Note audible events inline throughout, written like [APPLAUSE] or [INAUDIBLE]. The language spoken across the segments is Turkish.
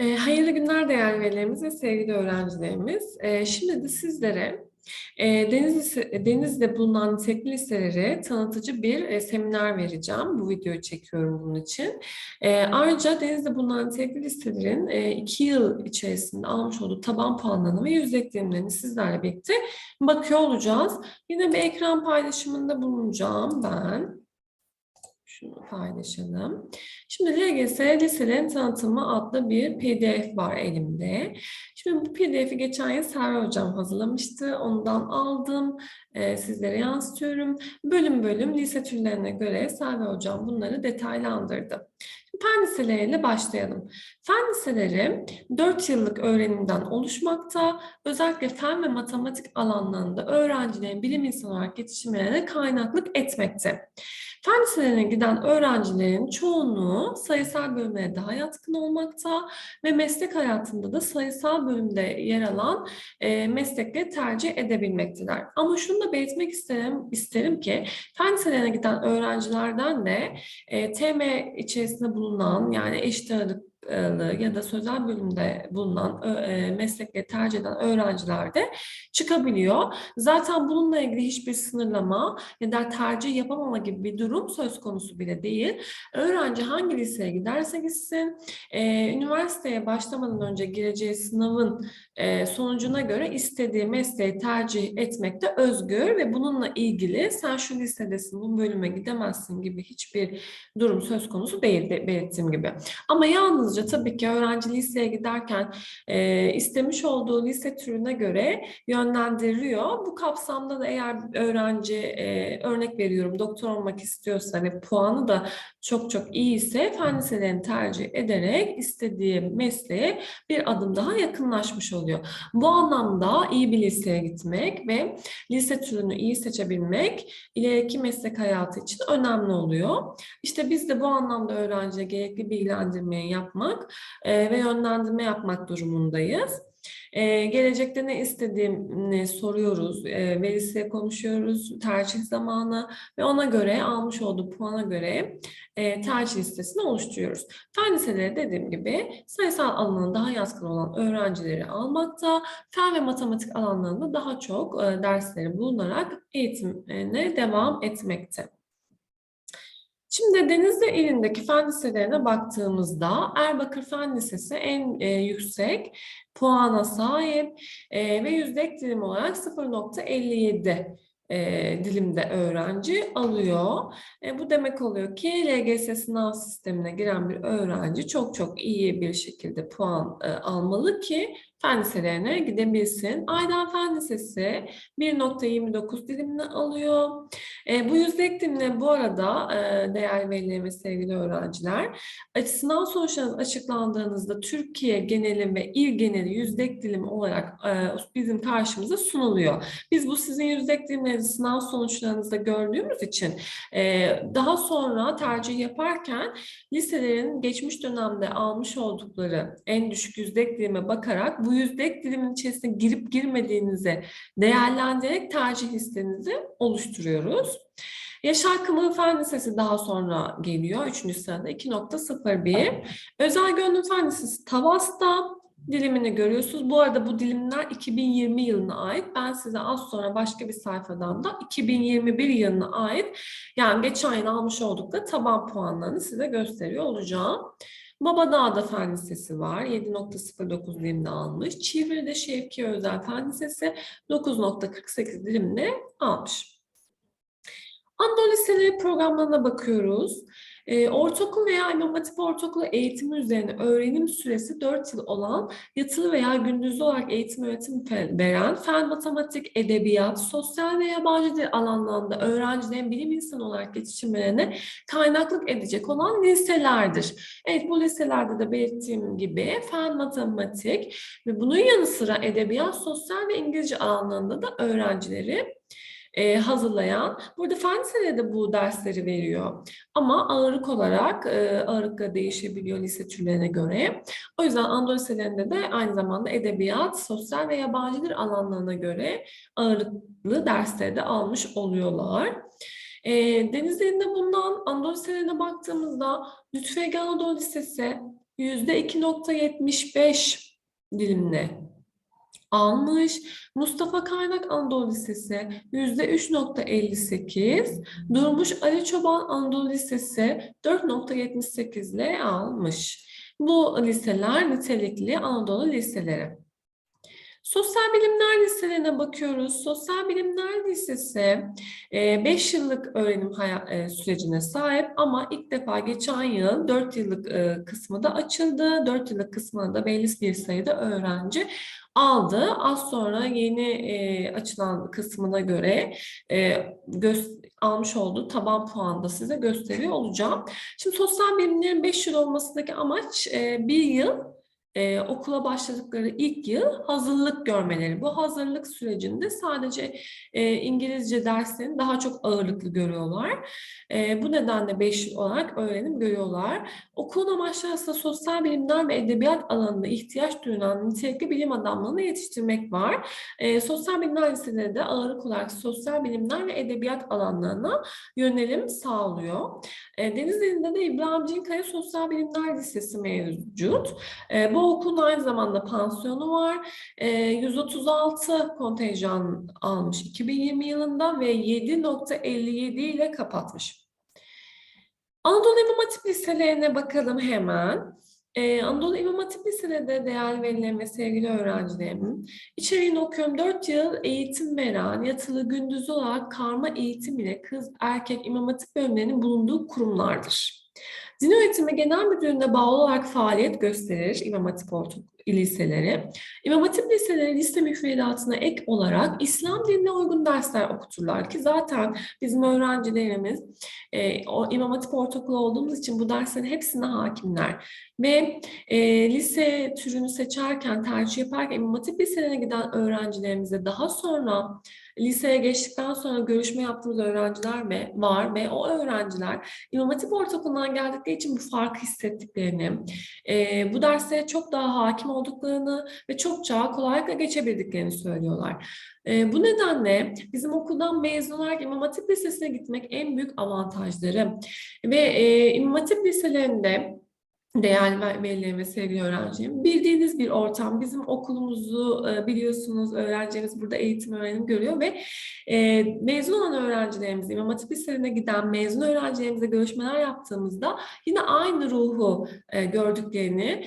E, hayırlı günler değerli velilerimiz ve sevgili öğrencilerimiz. E, şimdi de sizlere e, Denizli, Denizli'de bulunan nitelikli liseleri tanıtıcı bir e, seminer vereceğim. Bu videoyu çekiyorum bunun için. E, ayrıca Denizli'de bulunan nitelikli liselerin e, iki yıl içerisinde almış olduğu taban puanlarını ve yüzde eklerimlerini sizlerle birlikte bakıyor olacağız. Yine bir ekran paylaşımında bulunacağım ben. Şunu paylaşalım. Şimdi LGS Liselerin Tanıtımı adlı bir PDF var elimde. Şimdi bu PDF'i geçen yıl Serra Hocam hazırlamıştı. Ondan aldım. e, sizlere yansıtıyorum. Bölüm bölüm lise türlerine göre Serra Hocam bunları detaylandırdı. Fen liseleriyle başlayalım. Fen liseleri 4 yıllık öğrenimden oluşmakta. Özellikle fen ve matematik alanlarında öğrencilerin bilim insanı olarak yetişimlerine kaynaklık etmekte. Fen liselerine giden öğrencilerin çoğunluğu sayısal bölümlere daha yatkın olmakta ve meslek hayatında da sayısal bölümde yer alan e, meslekleri tercih edebilmekteler. Ama şunu da belirtmek isterim, isterim ki fen liselerine giden öğrencilerden de e, TM içerisinde bulunan yani eşit ağırlık ya da sözel bölümde bulunan e, meslekleri tercih eden öğrenciler de çıkabiliyor. Zaten bununla ilgili hiçbir sınırlama ya da tercih yapamama gibi bir durum söz konusu bile değil. Öğrenci hangi liseye giderse gitsin, e, üniversiteye başlamadan önce gireceği sınavın e, sonucuna göre istediği mesleği tercih etmekte özgür ve bununla ilgili sen şu lisedesin, bu bölüme gidemezsin gibi hiçbir durum söz konusu değil belirttiğim gibi. Ama yalnızca tabii ki öğrenci liseye giderken e, istemiş olduğu lise türüne göre yönlendiriliyor. Bu kapsamda da eğer öğrenci e, örnek veriyorum doktor olmak istiyorsa ve puanı da çok çok iyi ise fen liselerini tercih ederek istediği mesleğe bir adım daha yakınlaşmış oluyor. Bu anlamda iyi bir liseye gitmek ve lise türünü iyi seçebilmek ileriki meslek hayatı için önemli oluyor. İşte biz de bu anlamda öğrenciye gerekli bilgilendirmeyi yapmak e, ve yönlendirme yapmak durumundayız. Ee, gelecekte ne istediğini soruyoruz, e, verisiyle konuşuyoruz, tercih zamanı ve ona göre almış olduğu puana göre e, tercih listesini oluşturuyoruz. Fen liseleri dediğim gibi sayısal alanına daha yatkın olan öğrencileri almakta, fen ve matematik alanlarında daha çok e, dersleri bulunarak eğitimine devam etmekte. Şimdi Denizli ilindeki fen liselerine baktığımızda Erbakır Fen Lisesi en e, yüksek puana sahip e, ve yüzde ek dilim olarak 0.57 e, dilimde öğrenci alıyor. E, bu demek oluyor ki LGS sınav sistemine giren bir öğrenci çok çok iyi bir şekilde puan e, almalı ki fen liselerine gidebilsin. Aydan Fen Lisesi 1.29 dilimini alıyor. E, bu yüzde dilimine bu arada e, değerli veliler ve sevgili öğrenciler sınav sonuçlarınız açıklandığınızda Türkiye geneli ve il geneli yüzde dilim olarak e, bizim karşımıza sunuluyor. Biz bu sizin yüzde dilimlerinizi sınav sonuçlarınızda gördüğümüz için e, daha sonra tercih yaparken liselerin geçmiş dönemde almış oldukları en düşük yüzde dilime bakarak bu bu yüzde dilimin içerisine girip girmediğinizi değerlendirerek tercih listenizi oluşturuyoruz. Yaşar Kımıl Fen Lisesi daha sonra geliyor. Üçüncü sırada 2.01. Özel Gönlüm Fen Lisesi Tavas'ta dilimini görüyorsunuz. Bu arada bu dilimler 2020 yılına ait. Ben size az sonra başka bir sayfadan da 2021 yılına ait yani geçen yıl almış oldukları taban puanlarını size gösteriyor olacağım. Babadağ'da Fen Lisesi var. 7.09 dilimde almış. Çivril'de Şevki Özel Fen Lisesi 9.48 dilimde almış. Anadolu Liseleri programlarına bakıyoruz. E, ortaokul veya İmam Hatip Ortaokulu eğitimi üzerine öğrenim süresi 4 yıl olan yatılı veya gündüzlü olarak eğitim öğretim veren fen, matematik, edebiyat, sosyal ve yabancı dil alanlarında öğrencilerin bilim insanı olarak yetişimlerine kaynaklık edecek olan liselerdir. Evet bu liselerde de belirttiğim gibi fen, matematik ve bunun yanı sıra edebiyat, sosyal ve İngilizce alanlarında da öğrencileri e, hazırlayan. Burada fen liseleri de bu dersleri veriyor. Ama ağırlık olarak e, ağırlıkla değişebiliyor lise türlerine göre. O yüzden Anadolu liselerinde de aynı zamanda edebiyat, sosyal ve yabancı dil alanlarına göre ağırlıklı dersleri de almış oluyorlar. E, Denizli'nde bulunan Anadolu Liselerine baktığımızda Lütfü Ege Anadolu Lisesi %2.75 dilimle almış. Mustafa Kaynak Anadolu Lisesi %3.58. Durmuş Ali Çoban Anadolu Lisesi 4.78 ile almış. Bu liseler nitelikli Anadolu liseleri. Sosyal Bilimler Liselerine bakıyoruz. Sosyal Bilimler Lisesi 5 yıllık öğrenim e, sürecine sahip ama ilk defa geçen yıl 4 yıllık e, kısmı da açıldı. 4 yıllık kısmına da belli bir sayıda öğrenci aldı. Az sonra yeni e, açılan kısmına göre e, almış olduğu taban puanı da size gösteriyor olacağım. Şimdi sosyal bilimlerin 5 yıl olmasındaki amaç e, bir yıl e, okula başladıkları ilk yıl hazırlık görmeleri. Bu hazırlık sürecinde sadece e, İngilizce derslerini daha çok ağırlıklı görüyorlar. E, bu nedenle 5 yıl olarak öğrenim görüyorlar. Okulun amaçları aslında sosyal bilimler ve edebiyat alanında ihtiyaç duyulan nitelikli bilim adamlarını yetiştirmek var. E, sosyal bilimler liseleri de ağırlık olarak sosyal bilimler ve edebiyat alanlarına yönelim sağlıyor. E, Denizli'nde de İbrahim Cinkaya Sosyal Bilimler Lisesi mevcut. E, bu okulun aynı zamanda pansiyonu var. E, 136 kontenjan almış 2020 yılında ve 7.57 ile kapatmış. Anadolu İmam Hatip liselerine bakalım hemen. Ee, Anadolu İmam Hatip Liselerinde değerli velilerim ve sevgili öğrencilerim, içeriğini okuyorum. 4 yıl eğitim veren, yatılı gündüz olarak karma eğitim ile kız erkek İmam Hatip bölümlerinin bulunduğu kurumlardır. Din Öğretimi Genel Müdürlüğü'ne bağlı olarak faaliyet gösterir İmam Hatip Ortaokulu liseleri. İmam Hatip liseleri lise müfredatına ek olarak İslam dinine uygun dersler okuturlar ki zaten bizim öğrencilerimiz e, o İmam Hatip Ortaokulu olduğumuz için bu derslerin hepsine hakimler. Ve e, lise türünü seçerken, tercih yaparken İmam Hatip liselerine giden öğrencilerimize daha sonra liseye geçtikten sonra görüşme yaptığımız öğrenciler ve var ve o öğrenciler İmam Hatip Ortaokulu'ndan geldikleri için bu farkı hissettiklerini, e, bu derslere çok daha hakim olduklarını ve çokça kolaylıkla geçebildiklerini söylüyorlar. E, bu nedenle bizim okuldan mezun olarak İmam Hatip Lisesi'ne gitmek en büyük avantajları. Ve e, İmam Hatip Liselerinde Değerli velilerim ve sevgili öğrencim, bildiğiniz bir ortam. Bizim okulumuzu e, biliyorsunuz, öğrencilerimiz burada eğitim öğrenim görüyor ve e, mezun olan öğrencilerimiz, İmam Hatip Liselerine giden mezun öğrencilerimizle görüşmeler yaptığımızda yine aynı ruhu e, gördüklerini,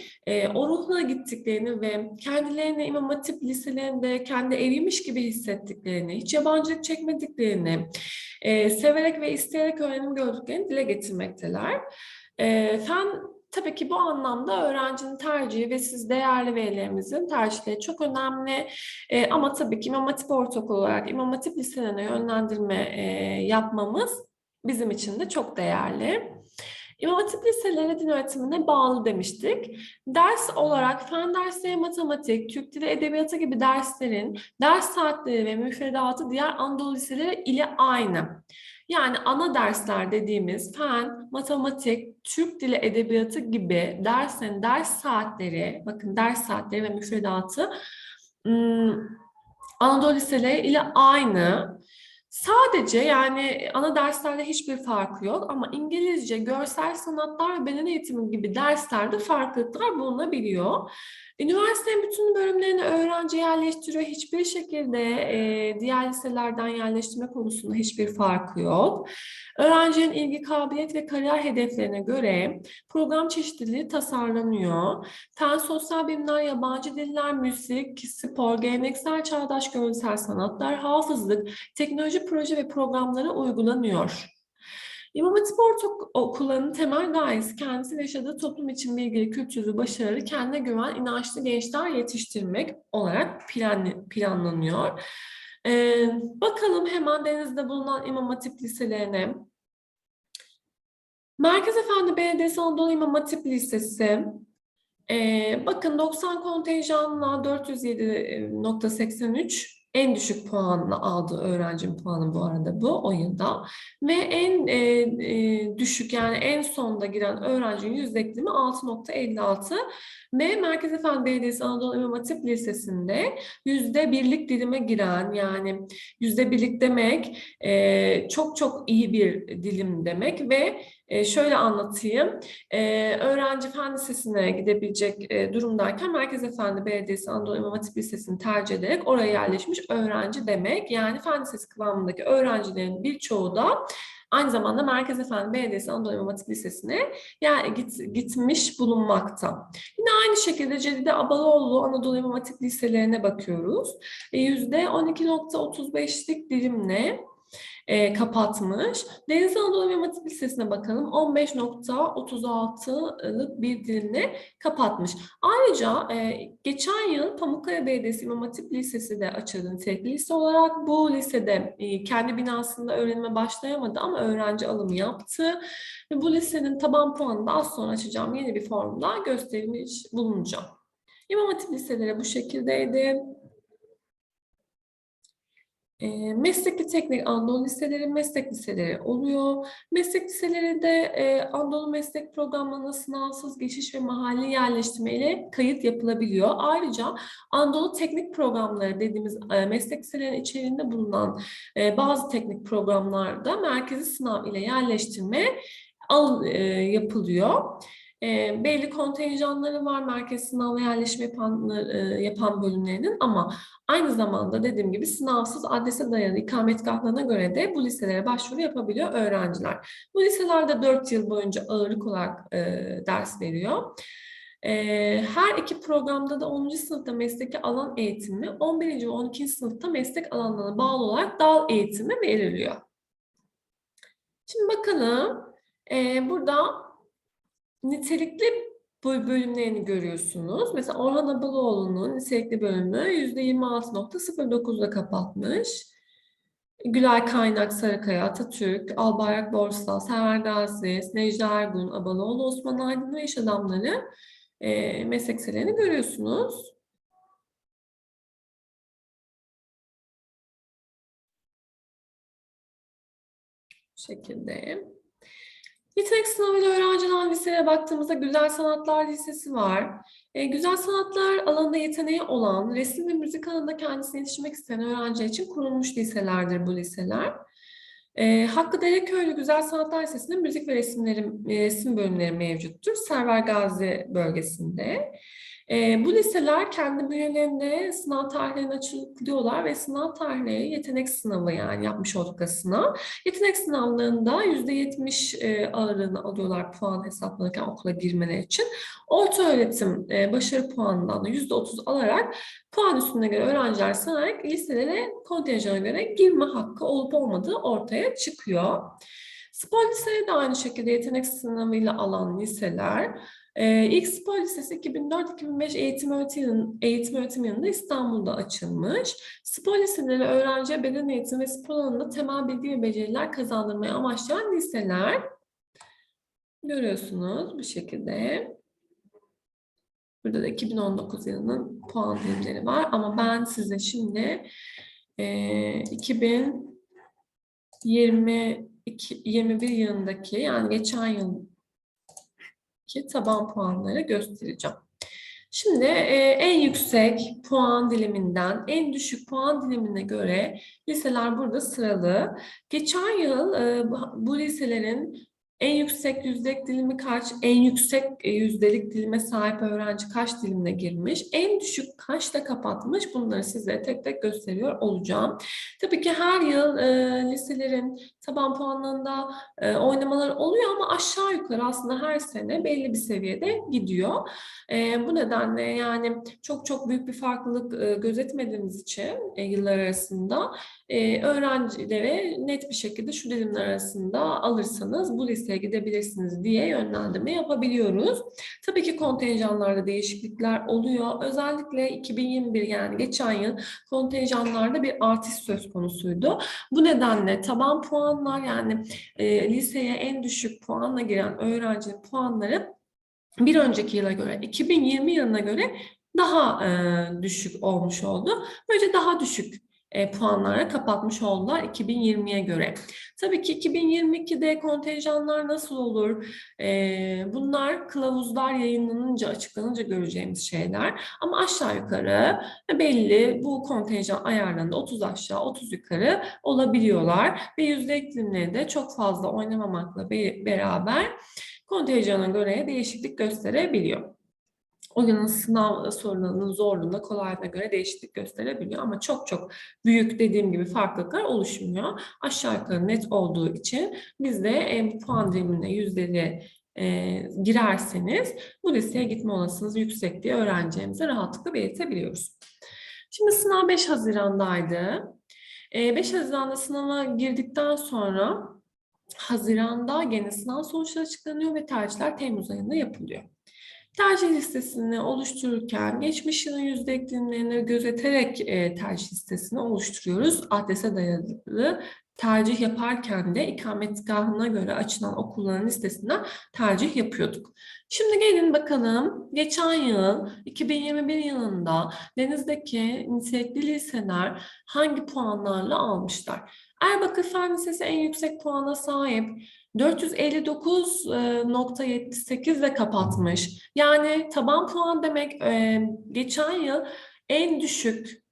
o ruhla gittiklerini ve kendilerini İmam Hatip Liselerinde kendi eviymiş gibi hissettiklerini, hiç yabancılık çekmediklerini, severek ve isteyerek öğrenim gördüklerini dile getirmekteler. Fen Tabii ki bu anlamda öğrencinin tercihi ve siz değerli velilerimizin tercihleri çok önemli. E, ama tabii ki İmam Hatip Ortaokulu olarak İmam Hatip liselerine yönlendirme e, yapmamız bizim için de çok değerli. İmam Hatip liseleri din öğretimine bağlı demiştik. Ders olarak fen dersleri, matematik, Türk Dili Edebiyatı gibi derslerin ders saatleri ve müfredatı diğer Anadolu liseleri ile aynı. Yani ana dersler dediğimiz fen, matematik, Türk Dili Edebiyatı gibi dersin ders saatleri, bakın ders saatleri ve müfredatı Anadolu liseleri ile aynı. Sadece yani ana derslerde hiçbir farkı yok ama İngilizce, görsel sanatlar ve beden eğitimi gibi derslerde farklılıklar bulunabiliyor. Üniversitenin bütün bölümlerini öğrenci yerleştiriyor. Hiçbir şekilde e, diğer liselerden yerleştirme konusunda hiçbir farkı yok. Öğrencinin ilgi, kabiliyet ve kariyer hedeflerine göre program çeşitliliği tasarlanıyor. Fen, sosyal bilimler, yabancı diller, müzik, spor, geleneksel çağdaş görsel sanatlar, hafızlık, teknoloji proje ve programları uygulanıyor. İmam Hatip Ortaokulu'nun temel gayesi kendisi yaşadığı toplum için bilgili, kültürlü, başarılı, kendine güven, inançlı gençler yetiştirmek olarak plan, planlanıyor. Ee, bakalım hemen Deniz'de bulunan İmam Hatip liselerine. Merkez Efendi Belediyesi Anadolu İmam Hatip Lisesi. Ee, bakın 90 kontenjanla 407.83 En düşük puanla aldığı öğrencinin puanı bu arada bu o yılda. Ve en e, e, düşük yani en sonda giren öğrencinin yüzde eklimi 6.56 ve Merkez Efendi Belediyesi Anadolu İmam Hatip Lisesi'nde yüzde birlik dilime giren yani yüzde birlik demek e, çok çok iyi bir dilim demek ve e, şöyle anlatayım. E, öğrenci fen lisesine gidebilecek e, durumdayken Merkez Efendi Belediyesi Anadolu İmam Hatip Lisesi'ni tercih ederek oraya yerleşmiş öğrenci demek. Yani fen lisesi kıvamındaki öğrencilerin birçoğu da aynı zamanda Merkez Efendi Belediyesi Anadolu İmam Hatip Lisesi'ne yani git, gitmiş bulunmakta. Yine aynı şekilde Cedide Abaloğlu Anadolu İmam Hatip Liselerine bakıyoruz. %12.35'lik dilimle e, kapatmış. Deniz Anadolu İmam Hatip Lisesi'ne bakalım. 15.36'lık bir dilimle kapatmış. Ayrıca e, geçen yıl Pamukkale Belediyesi İmam Hatip Lisesi de açıldı nitelikli lise olarak. Bu lisede e, kendi binasında öğrenime başlayamadı ama öğrenci alımı yaptı. Ve bu lisenin taban puanını da az sonra açacağım yeni bir formda göstermiş bulunacağım. İmam Hatip liseleri bu şekildeydi. E, meslekli teknik Anadolu liseleri, meslek liseleri oluyor. Meslek liselerinde e, Anadolu meslek programlarına sınavsız geçiş ve mahalli yerleştirme ile kayıt yapılabiliyor. Ayrıca Anadolu teknik programları dediğimiz e, meslek liselerinin içerisinde bulunan e, bazı teknik programlarda merkezi sınav ile yerleştirme al, e, yapılıyor. E, belli kontenjanları var merkez sınavla yerleşme yapan, e, yapan bölümlerinin ama aynı zamanda dediğim gibi sınavsız adrese dayalı ikametgahlarına göre de bu liselere başvuru yapabiliyor öğrenciler. Bu liselerde 4 yıl boyunca ağırlık olarak e, ders veriyor. E, her iki programda da 10. sınıfta mesleki alan eğitimi, 11. ve 12. sınıfta meslek alanlarına bağlı olarak dal eğitimi veriliyor. Şimdi bakalım e, burada nitelikli bölümlerini görüyorsunuz. Mesela Orhan Abalıoğlu'nun nitelikli bölümü %26.09'da kapatmış. Gülay Kaynak, Sarıkaya, Atatürk, Albayrak Borsal, Server Gazi, Necla Ergun, Abalıoğlu, Osman Aydın ve iş adamları e, meslek görüyorsunuz. Bu şekilde. Yetenek sınavıyla öğrenci alan liseye baktığımızda Güzel Sanatlar Lisesi var. E, güzel sanatlar alanında yeteneği olan, resim ve müzik alanında kendisini yetiştirmek isteyen öğrenciler için kurulmuş liselerdir bu liseler. E, Hakkı Dereköylü Güzel Sanatlar Lisesi'nde müzik ve resimleri, e, resim bölümleri mevcuttur. Server Gazi bölgesinde. E, bu liseler kendi bünyelerinde sınav tarihlerini açıklıyorlar ve sınav tarihleri yetenek sınavı yani yapmış oldukları sınav. Yetenek sınavlarında %70 e, ağırlığını alıyorlar puan hesaplanırken okula girmeleri için. Orta öğretim e, başarı puanından da %30 alarak puan üstüne göre öğrenciler sanarak liselere kontenjana göre girme hakkı olup olmadığı ortaya çıkıyor. Spor liseleri de aynı şekilde yetenek sınavıyla alan liseler ee, ilk spor lisesi 2004-2005 eğitim öğretim, eğitim öğretim yılında İstanbul'da açılmış. Spor liseleri öğrenciye beden eğitimi ve spor alanında temel bilgi ve beceriler kazandırmaya amaçlayan liseler. Görüyorsunuz bu şekilde. Burada da 2019 yılının puan dilimleri var ama ben size şimdi e, 2021 yılındaki yani geçen yıl ki taban puanları göstereceğim. Şimdi e, en yüksek puan diliminden en düşük puan dilimine göre liseler burada sıralı. Geçen yıl e, bu liselerin en yüksek yüzdelik dilimi kaç, en yüksek e, yüzdelik dilime sahip öğrenci kaç dilimine girmiş, en düşük kaçta kapatmış bunları size tek tek gösteriyor olacağım. Tabii ki her yıl e, liselerin taban puanlarında e, oynamalar oluyor ama aşağı yukarı aslında her sene belli bir seviyede gidiyor. E, bu nedenle yani çok çok büyük bir farklılık e, gözetmediğimiz için e, yıllar arasında e, öğrencilere net bir şekilde şu dilimler arasında alırsanız bu listeye gidebilirsiniz diye yönlendirme yapabiliyoruz. Tabii ki kontenjanlarda değişiklikler oluyor. Özellikle 2021 yani geçen yıl kontenjanlarda bir artış söz konusuydu. Bu nedenle taban puanlar yani e, liseye en düşük puanla giren öğrencinin puanları bir önceki yıla göre 2020 yılına göre daha e, düşük olmuş oldu. Böylece daha düşük e, puanlarla kapatmış oldular 2020'ye göre. Tabii ki 2022'de kontenjanlar nasıl olur? E, bunlar kılavuzlar yayınlanınca, açıklanınca göreceğimiz şeyler. Ama aşağı yukarı belli bu kontenjan ayarlarında 30 aşağı 30 yukarı olabiliyorlar. Ve yüzde iklimleri de çok fazla oynamamakla be- beraber kontenjana göre değişiklik gösterebiliyor. O günün sınav sorularının zorluğuna, kolaylığına göre değişiklik gösterebiliyor ama çok çok büyük dediğim gibi farklılıklar oluşmuyor. Aşağı yukarı net olduğu için biz de e, bu puan dilimine yüzleri e, girerseniz bu listeye gitme olasılığınız yüksek diye öğrencilerimize rahatlıkla belirtebiliyoruz. Şimdi sınav 5 Haziran'daydı. E, 5 Haziran'da sınava girdikten sonra Haziran'da gene sınav sonuçları açıklanıyor ve tercihler Temmuz ayında yapılıyor. Tercih listesini oluştururken geçmiş yılın yüzde eklimlerini gözeterek e, tercih listesini oluşturuyoruz. Adrese dayalı tercih yaparken de ikametgahına göre açılan okulların listesinden tercih yapıyorduk. Şimdi gelin bakalım geçen yıl 2021 yılında Deniz'deki nitelikli liseler hangi puanlarla almışlar? Erbakır Fen Lisesi en yüksek puana sahip 459.78 ile kapatmış. Yani taban puan demek geçen yıl en düşük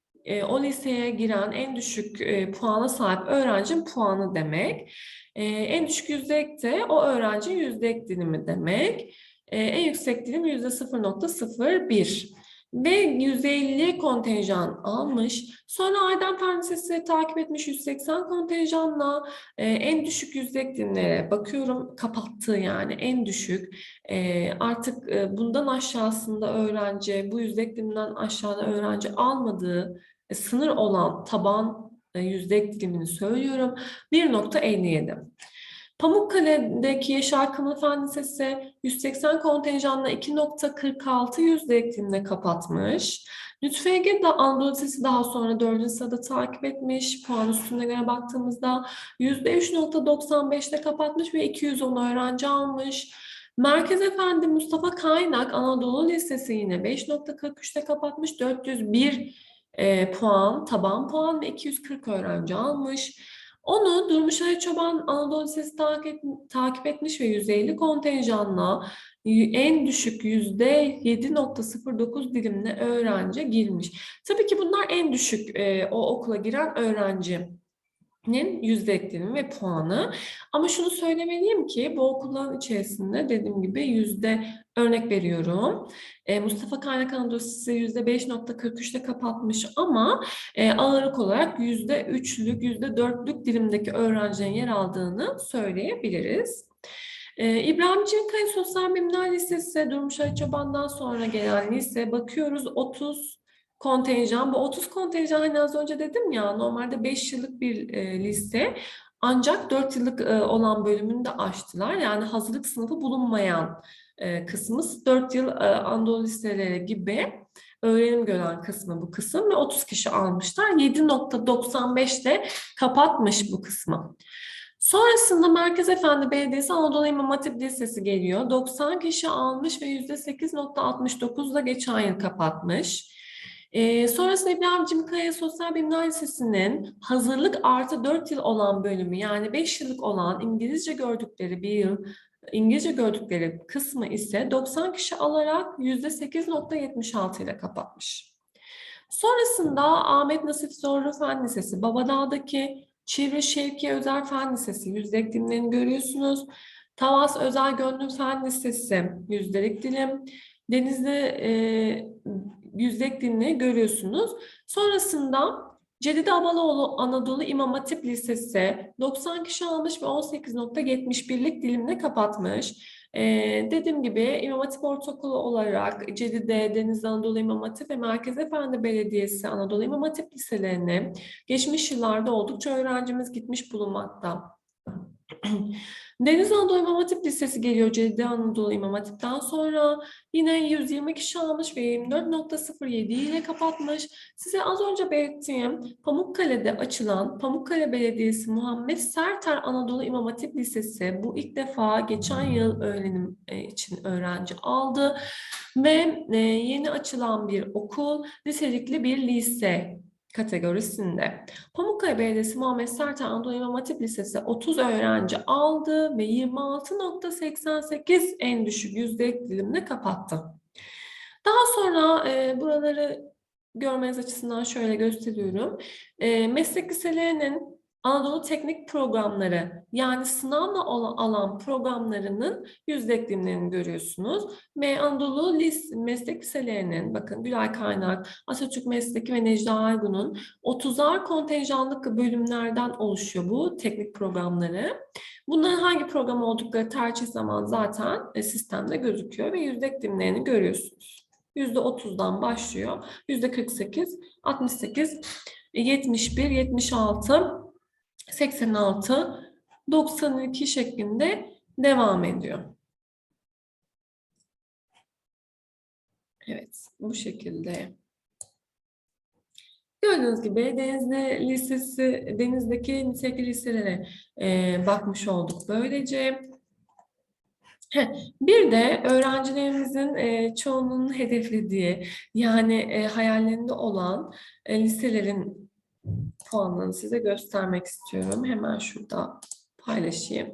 o liseye giren en düşük puana sahip öğrencinin puanı demek. En düşük yüzde ek de o öğrencinin yüzde ek dilimi demek. En yüksek dilim yüzde 0.01 ve 150 kontenjan almış. Sonra Erdem Fen Lisesi takip etmiş 180 kontenjanla e, en düşük yüzde dinlere bakıyorum kapattığı yani en düşük. E, artık e, bundan aşağısında öğrenci bu yüzde dilimden aşağıda öğrenci almadığı e, sınır olan taban e, yüzde dilimini söylüyorum. 1.57. Pamukkale'deki Yaşar Kemal Fen Lisesi 180 kontenjanla 2.46 yüzde eklimle kapatmış. Lütfü Ege de Anadolu Lisesi daha sonra 4. sırada takip etmiş. Puan üstüne göre baktığımızda %3.95'te kapatmış ve 210 öğrenci almış. Merkez Efendi Mustafa Kaynak Anadolu Lisesi yine 5.43'te kapatmış. 401 e, puan, taban puan ve 240 öğrenci almış. Onu Durmuş Ali Çoban Anadolu Lisesi takip, takip etmiş ve 150 kontenjanla en düşük yüzde 7.09 dilimle öğrenci girmiş. Tabii ki bunlar en düşük e, o okula giren öğrenci yüzde eklenimi ve puanı. Ama şunu söylemeliyim ki bu okulların içerisinde dediğim gibi yüzde örnek veriyorum. E, Mustafa Kaynak Anadolu Lisesi yüzde 5.43'te kapatmış ama e, ağırlık olarak yüzde 3'lük, yüzde 4'lük dilimdeki öğrencilerin yer aldığını söyleyebiliriz. Ee, İbrahim Cinkaya Sosyal Bilimler Lisesi Durmuş Ali Çoban'dan sonra gelen lise bakıyoruz 30 kontenjan. Bu 30 kontenjan hani az önce dedim ya normalde 5 yıllık bir e, lise ancak 4 yıllık e, olan bölümünü de açtılar. Yani hazırlık sınıfı bulunmayan e, kısmımız 4 yıl e, Anadolu liseleri gibi öğrenim gören kısmı bu kısım ve 30 kişi almışlar. 7.95'te kapatmış bu kısmı. Sonrasında Merkez Efendi Belediyesi Anadolu İmam Hatip Lisesi geliyor. 90 kişi almış ve %8.69'la geçen yıl kapatmış. Ee, sonrasında İbrahim Cimkaya Sosyal Bilimler Lisesi'nin hazırlık artı 4 yıl olan bölümü yani 5 yıllık olan İngilizce gördükleri bir yıl İngilizce gördükleri kısmı ise 90 kişi alarak %8.76 ile kapatmış. Sonrasında Ahmet Nasip Zorlu Fen Lisesi, Babadağ'daki Çevre Şevki Özel Fen Lisesi yüzdelik dilimlerini görüyorsunuz. Tavas Özel Gönlüm Fen Lisesi yüzdelik dilim. Denizli e, yüzdelik dilimleri görüyorsunuz. Sonrasında Cedide Abaloğlu Anadolu İmam Hatip Lisesi 90 kişi almış ve 18.71'lik dilimle kapatmış. Ee, dediğim gibi İmam Hatip Ortaokulu olarak Cedide, Deniz Anadolu İmam Hatip ve Merkez Efendi Belediyesi Anadolu İmam Hatip liselerine geçmiş yıllarda oldukça öğrencimiz gitmiş bulunmakta. [CLEARS THROAT] Deniz Anadolu İmam Hatip Lisesi geliyor Ceddi Anadolu İmam Hatip'ten sonra. Yine 120 kişi almış ve 24.07 ile kapatmış. Size az önce belirttiğim Pamukkale'de açılan Pamukkale Belediyesi Muhammed Serter Anadolu İmam Hatip Lisesi bu ilk defa geçen yıl öğrenim e, için öğrenci aldı. Ve e, yeni açılan bir okul, nitelikli bir lise kategorisinde. Pamukkale Belediyesi Muhammed Serter Anadolu İmam Hatip Lisesi 30 öğrenci aldı ve 26.88 en düşük yüzdelik dilimle kapattı. Daha sonra e, buraları görmeniz açısından şöyle gösteriyorum. E, meslek liselerinin Anadolu Teknik Programları yani sınavla alan programlarının yüzde dilimlerini görüyorsunuz. Ve Anadolu Lis Meslek Liselerinin, bakın Gülay Kaynak, Atatürk Mesleki ve Necla Aygun'un 30'ar kontenjanlık bölümlerden oluşuyor bu teknik programları. Bunların hangi program oldukları tercih zaman zaten e, sistemde gözüküyor ve yüzde dilimlerini görüyorsunuz. Yüzde 30'dan başlıyor. Yüzde 48, 68, 71, 76, 86, 92 şeklinde devam ediyor. Evet, bu şekilde. Gördüğünüz gibi Denizli Lisesi, Deniz'deki nitelikli liselere e, bakmış olduk böylece. Bir de öğrencilerimizin e, çoğunun hedeflediği yani e, hayallerinde olan e, liselerin puanlarını size göstermek istiyorum. Hemen şurada paylaşayım.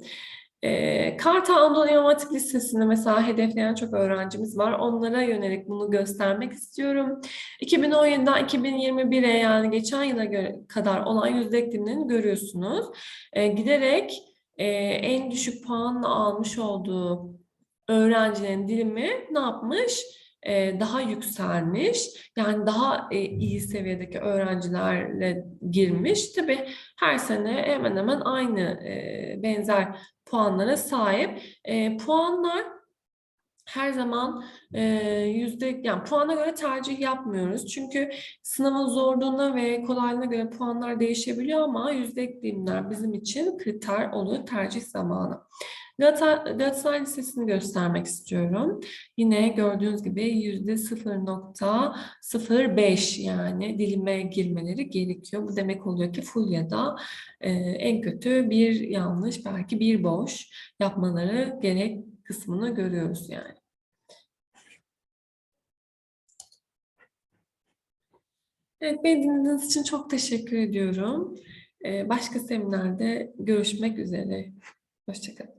E, Kartal Anadolu İmam Hatip Lisesi'nde mesela hedefleyen çok öğrencimiz var. Onlara yönelik bunu göstermek istiyorum. 2017'den 2021'e yani geçen yıla göre kadar olan yüzde eklimlerini görüyorsunuz. E, giderek e, en düşük puanla almış olduğu öğrencilerin dilimi ne yapmış? E, daha yükselmiş. Yani daha e, iyi seviyedeki öğrencilerle girmiş. Tabii her sene hemen hemen aynı e, benzer puanlara sahip. Puanlar her zaman e, yüzde yani puana göre tercih yapmıyoruz. Çünkü sınavın zorluğuna ve kolaylığına göre puanlar değişebiliyor ama yüzde eklimler bizim için kriter oluyor tercih zamanı. Galata- Galatasaray Lisesi'ni göstermek istiyorum. Yine gördüğünüz gibi yüzde 0.05 yani dilime girmeleri gerekiyor. Bu demek oluyor ki full ya da e, en kötü bir yanlış belki bir boş yapmaları gerek kısmını görüyoruz yani. Evet, beni dinlediğiniz için çok teşekkür ediyorum. Ee, Başka seminerde görüşmek üzere. Hoşçakalın.